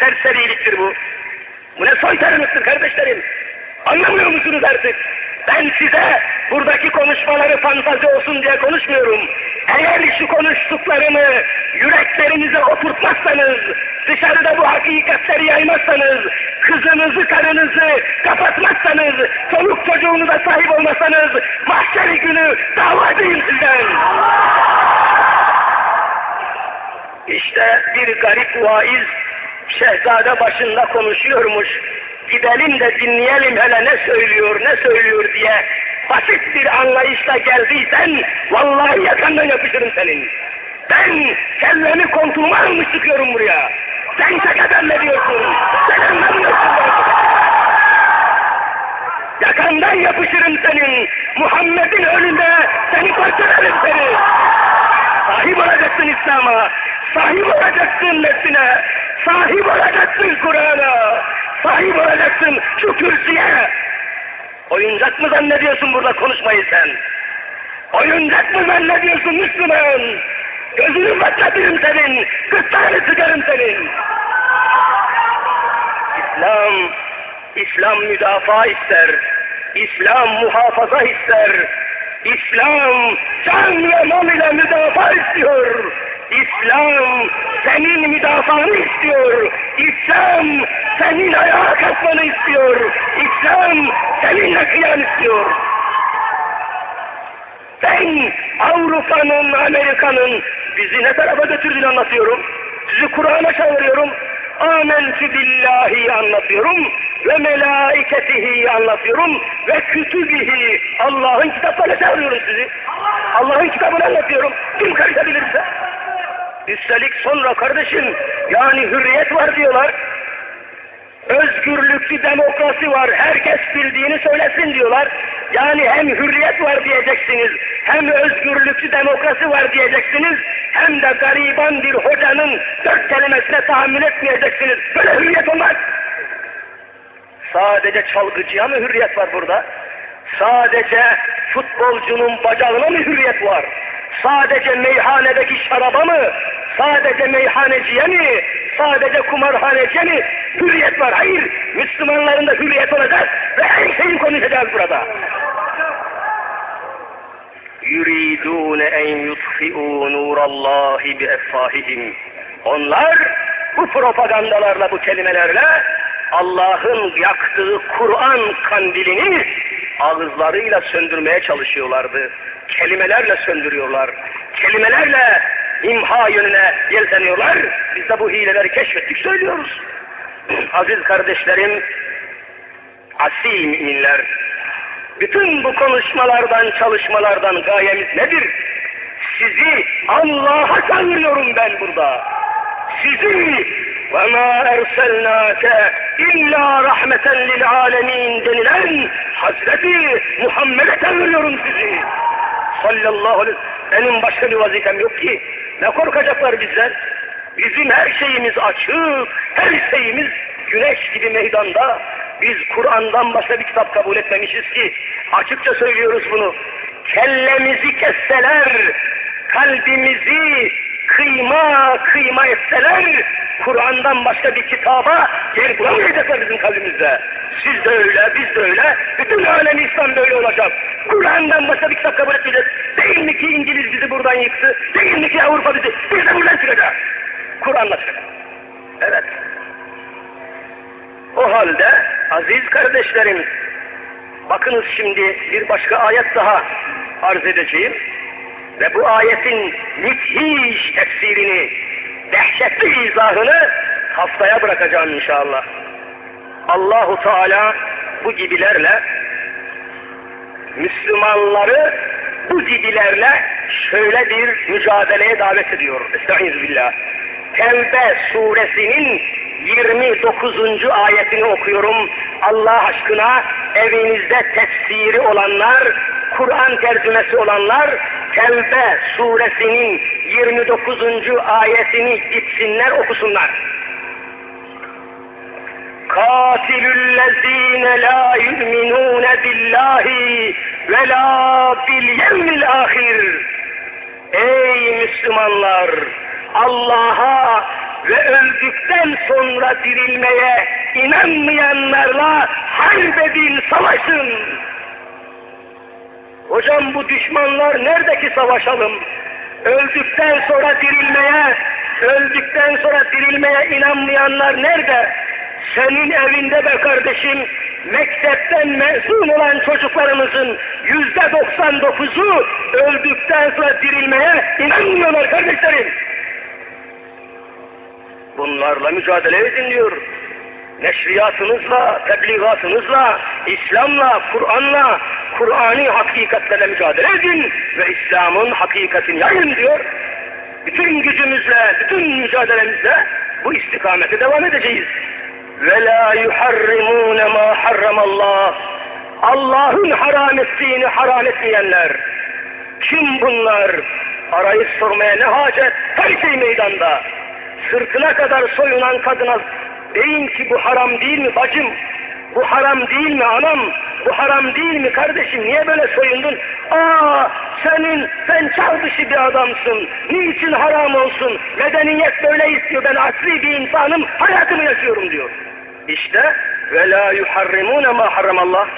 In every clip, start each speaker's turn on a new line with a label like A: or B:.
A: serseriliktir bu? Bu ne soytarılıktır kardeşlerim? Anlamıyor musunuz artık? Ben size buradaki konuşmaları fantazi olsun diye konuşmuyorum. Eğer şu konuştuklarımı yüreklerinize oturtmazsanız, dışarıda bu hakikatleri yaymazsanız, kızınızı, karınızı kapatmazsanız, çoluk çocuğunuza sahip olmasanız, mahşeri günü dava edeyim sizden. İşte bir garip vaiz şehzade başında konuşuyormuş. Gidelim de dinleyelim hele ne söylüyor, ne söylüyor diye basit bir anlayışla geldiysen vallahi yakandan yapışırım senin. Ben kellemi koltuğuma almış çıkıyorum buraya. Sen şakadan ne diyorsun? Sen anlamıyorsun. Yakandan yapışırım senin. Muhammed'in önünde seni parçalarım seni. Sahip olacaksın İslam'a. Sahip olacaksın nefsine. Sahip olacaksın Kur'an'a. Sahip olacaksın şu kürsüye. Oyuncak mı zannediyorsun burada konuşmayı sen? Oyuncak mı zannediyorsun Müslüman? Gözünü patlatırım senin. Gırtlağını sıkarım senin. İslam, İslam müdafaa ister. İslam muhafaza ister. İslam can ve mal ile müdafaa istiyor. İslam senin müdafaanı istiyor. İslam senin ayağa kalkmanı istiyor. İslam seninle kıyan istiyor. Ben Avrupa'nın, Amerika'nın bizi ne tarafa götürdüğünü anlatıyorum. Sizi Kur'an'a çağırıyorum. Âmentü billahi anlatıyorum ve melaiketihi anlatıyorum ve kütübihi Allah'ın kitaplarına çağırıyorum sizi. Allah'ın kitabını anlatıyorum. Kim karışabilirse. Üstelik sonra kardeşim yani hürriyet var diyorlar. Özgürlüklü demokrasi var. Herkes bildiğini söylesin diyorlar. Yani hem hürriyet var diyeceksiniz, hem özgürlüklü demokrasi var diyeceksiniz, hem de gariban bir hocanın dört kelimesine tahammül etmeyeceksiniz. Böyle hürriyet olmaz. Sadece çalgıcıya mı hürriyet var burada? Sadece futbolcunun bacağına mı hürriyet var? Sadece meyhanedeki şaraba mı? Sadece meyhaneciye mi? Sadece kumarhaneciye mi? Hürriyet var. Hayır. Müslümanların da hürriyet olacak ve her şeyi konuşacağız burada. yuridun en yutfi'u nurallahi bi effahihim. Onlar bu propagandalarla, bu kelimelerle Allah'ın yaktığı Kur'an kandilini ağızlarıyla söndürmeye çalışıyorlardı. Kelimelerle söndürüyorlar. Kelimelerle imha yönüne yelteniyorlar. Biz de bu hileleri keşfettik söylüyoruz. Aziz kardeşlerim, asil müminler, bütün bu konuşmalardan, çalışmalardan gayemiz nedir? Sizi Allah'a çağırıyorum ben burada. Sizi وَمَا اَرْسَلْنَاكَ اِلَّا رَحْمَةً لِلْعَالَمِينَ denilen Hazreti Muhammed'e çağırıyorum sizi. Sallallahu aleyhi Benim başka bir vazifem yok ki. Ne korkacaklar bizden? Bizim her şeyimiz açık, her şeyimiz güneş gibi meydanda. Biz Kur'an'dan başka bir kitap kabul etmemişiz ki. Açıkça söylüyoruz bunu. Kellemizi kesseler, kalbimizi kıyma kıyma etseler, Kur'an'dan başka bir kitaba yer bulamayacaklar bizim kalbimizde. Siz de öyle, biz de öyle, bütün alem İslam böyle olacak. Kur'an'dan başka bir kitap kabul etmeyeceğiz. Değil mi ki İngiliz bizi buradan yıktı, değil mi ki Avrupa bizi, biz de buradan çıkacağız. Kur'an'la çıkacağız. Evet. O halde aziz kardeşlerim, bakınız şimdi bir başka ayet daha arz edeceğim ve bu ayetin müthiş tefsirini, dehşetli izahını haftaya bırakacağım inşallah. Allahu Teala bu gibilerle Müslümanları bu gibilerle şöyle bir mücadeleye davet ediyor. Estaizu billah. Tevbe suresinin 29. ayetini okuyorum. Allah aşkına evinizde tefsiri olanlar, Kur'an tercümesi olanlar Tevbe suresinin 29. ayetini gitsinler okusunlar. Katilüllezine la yu'minune billahi ve la bil yevmil ahir. Ey Müslümanlar! Allah'a ve öldükten sonra dirilmeye inanmayanlarla harbedin, savaşın. Hocam bu düşmanlar nerede ki savaşalım? Öldükten sonra dirilmeye, öldükten sonra dirilmeye inanmayanlar nerede? Senin evinde be kardeşim, mektepten mezun olan çocuklarımızın yüzde doksan dokuzu öldükten sonra dirilmeye inanmıyorlar kardeşlerim. Bunlarla mücadele edin diyor. Neşriyatınızla, tebliğatınızla, İslam'la, Kur'an'la, Kur'an'ı hakikatlerle mücadele edin ve İslam'ın hakikatini yayın diyor. Bütün gücümüzle, bütün mücadelemizle bu istikamete devam edeceğiz. Ve la yuharrimune ma harramallah. Allah'ın haram ettiğini haram etmeyenler. Kim bunlar? Arayıp sormaya ne hacet? Her şey meydanda. Sırtına kadar soyunan kadına deyin ki bu haram değil mi bacım? Bu haram değil mi anam? Bu haram değil mi kardeşim? Niye böyle soyundun? Aa senin sen çağ dışı bir adamsın. Niçin haram olsun? Medeniyet böyle istiyor. Ben asli bir insanım. Hayatımı yaşıyorum diyor. İşte ve la yuharrimune ma harramallah.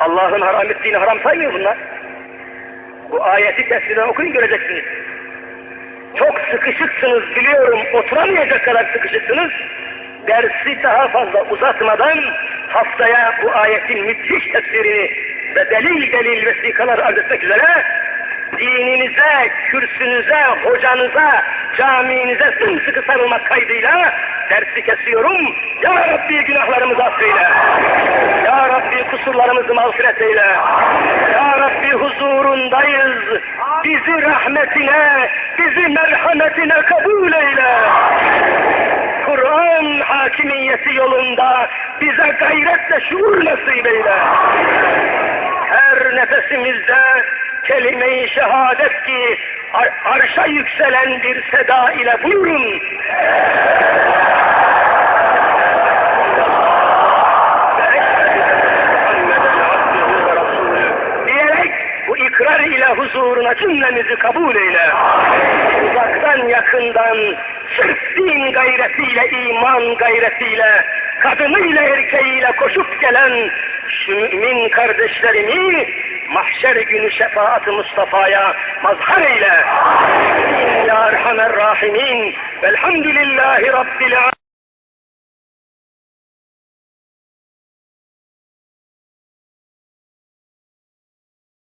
A: Allah'ın haram ettiğini haram saymıyor bunlar. Bu ayeti tefsirden okuyun göreceksiniz. Çok sıkışıksınız biliyorum, oturamayacak kadar sıkışıksınız. Dersi daha fazla uzatmadan haftaya bu ayetin müthiş tefsirini ve delil delil vesikalar arz etmek üzere dininize, kürsünüze, hocanıza, caminize sımsıkı sarılmak kaydıyla dersi kesiyorum. Ya Rabbi günahlarımızı affeyle. Ya Rabbi kusurlarımızı mağfiret eyle. Ya Rabbi huzurundayız. Bizi rahmetine, bizi merhametine kabul eyle. Kur'an hakimiyeti yolunda bize gayretle şuur nasip eyle. Her nefesimizde kelime-i şehadet ki ar arşa yükselen bir seda ile buyurun. diyerek bu ikrar ile huzuruna cümlemizi kabul eyle. Uzaktan yakından din gayretiyle, iman gayretiyle, kadınıyla erkeğiyle koşup gelen şu mümin kardeşlerimi mahşer günü şefaat-ı Mustafa'ya mazhar eyle. Ya Erhamer Rahimin. Velhamdülillahi Rabbil Alemin.